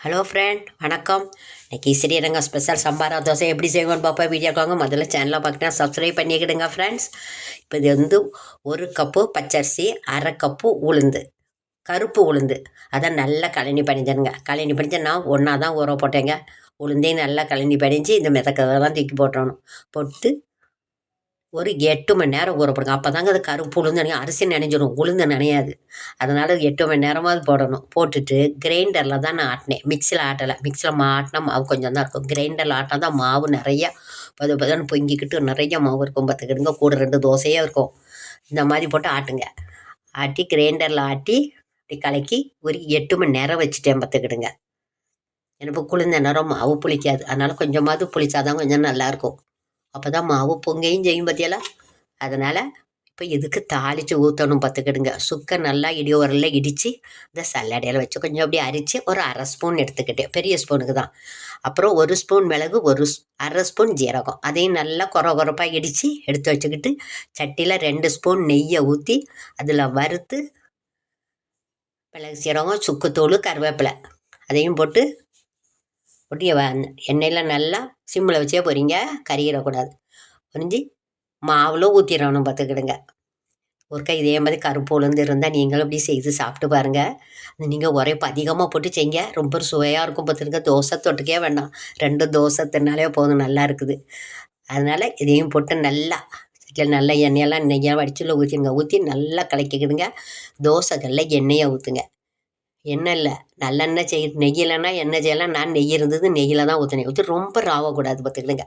Hello friend வணக்கம். இன்றைக்கி Srirangam special சம்பாரா dosa எப்படி செய்வோன்னு பார்ப்போம். வீடியோக்காங்க முதல்ல சேனலை பார்க்கிட்டா சப்ஸ்கிரைப் பண்ணிக்கிடுங்க ஃப்ரெண்ட்ஸ் இப்போ இது வந்து ஒரு கப்பு பச்சரிசி அரை கப்பு உளுந்து. கருப்பு உளுந்து. அதை நல்லா கழனி பணிஞ்சிருங்க. கழனி பணிஞ்சு நான் ஒன்றா தான் ஊற போட்டேங்க. உளுந்தையும் நல்லா கழனி பண்ணிஞ்சு இந்த மிதக்கதெல்லாம் தூக்கி போட்டணும் போட்டு ஒரு எட்டு மணி நேரம் ஊற போடுங்க. அப்போ தாங்க அது கருப்பு உளுந்து நினைக்கும் அரிசி நினைஞ்சிடும் உளுந்து நினையாது. அதனால் எட்டு மணி நேரமாவது போடணும். போட்டுட்டு கிரைண்டரில் தான் நான் ஆட்டினேன். மிக்சியில் ஆட்டலை. மிக்சியில் ஆட்டினா மாவு கொஞ்சம் தான் இருக்கும். கிரைண்டரில் ஆட்டினா தான் மாவு நிறையா பது பதன் பொங்கிக்கிட்டு நிறைய மாவு இருக்கும் பார்த்துக்கிடுங்க. கூட ரெண்டு தோசையாக இருக்கும். இந்த மாதிரி போட்டு ஆட்டுங்க. ஆட்டி கிரைண்டரில் ஆட்டி அப்படி கலக்கி ஒரு எட்டு மணி நேரம் வச்சுட்டேன் பார்த்துக்கிடுங்க. எனக்கு குளிர்ந்த நேரம் மாவு புளிக்காது. அதனால் கொஞ்சமாவது புளிச்சாதான் கொஞ்சம் நல்லாயிருக்கும் அப்போ தான் மாவு பொங்கையும் செய்யும் பார்த்தியெல்லாம் அதனால் இப்போ இதுக்கு தாளித்து ஊற்றணும் பார்த்துக்கிடுங்க சுக்கை நல்லா இடி உரலில் இடித்து இந்த சல்லடையில் வச்சு கொஞ்சம் அப்படியே அரித்து ஒரு அரை ஸ்பூன் எடுத்துக்கிட்டேன் பெரிய ஸ்பூனுக்கு தான். அப்புறம் ஒரு ஸ்பூன் மிளகு ஒரு அரை ஸ்பூன் ஜீரகம். அதையும் நல்லா குற குறப்பாக இடித்து எடுத்து வச்சுக்கிட்டு சட்டியில் ரெண்டு ஸ்பூன் நெய்யை ஊற்றி அதில் வறுத்து மிளகு சீரகம் சுக்குத்தூள் கருவேப்பிலை அதையும் போட்டு போட்டு எண்ணெயில் நல்லா சிம்மில் வச்சே போகிறீங்க கறியிடக்கூடாது புரிஞ்சு? மாவில் ஊற்றிடணும் பார்த்துக்கிடுங்க ஒருக்கா இதே மாதிரி கருப்பு உளுந்து இருந்தால் நீங்களும் இப்படி செய்து சாப்பிட்டு பாருங்கள் நீங்கள் உரைப்பு அதிகமாக போட்டு செய்ங்க. ரொம்ப சுவையாக இருக்கும் பார்த்துருங்க தோசை தொட்டுக்கே வேண்டாம். ரெண்டு தோசை தின்னாலே போதும். நல்லா இருக்குது. அதனால் இதையும் போட்டு நல்லா வீட்டில் நல்லா எண்ணெயெல்லாம் நெய்யாக வடிச்சுள்ள ஊற்றிடுங்க ஊற்றி நல்லா கலக்கிக்கிடுங்க. தோசைகளில் எண்ணெயை ஊற்றுங்க எண்ணெய் இல்லை. நல்லெண்ணெய் செய் நெய்யலைன்னா எண்ணெய் செய்யலாம். நான் நெய் இருந்தது நெய்யில் தான் ஊற்றினேன் ஊற்றி ரொம்ப ராவக்கூடாது பார்த்துக்கிடுங்க.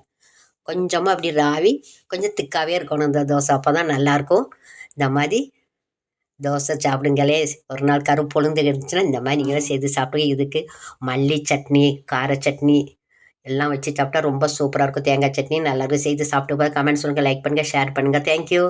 கொஞ்சமாக அப்படி ராவி கொஞ்சம் திக்காகவே இருக்கணும். இந்த தோசை அப்போ தான் நல்லாயிருக்கும். இந்த மாதிரி தோசை சாப்பிடுங்களே. ஒரு நாள் கருப்பு பொழுந்து இருந்துச்சுன்னா இந்த மாதிரி நீங்களே செய்து சாப்பிடுங்க. இதுக்கு மல்லி சட்னி கார சட்னி எல்லாம் வச்சு சாப்பிட்டா ரொம்ப சூப்பராக இருக்கும். தேங்காய் சட்னி நல்லாயிருக்கும் செய்து சாப்பிட்டு கமெண்ட் சொல்லுங்கள் லைக் பண்ணுங்கள் ஷேர் பண்ணுங்கள் தேங்க்யூ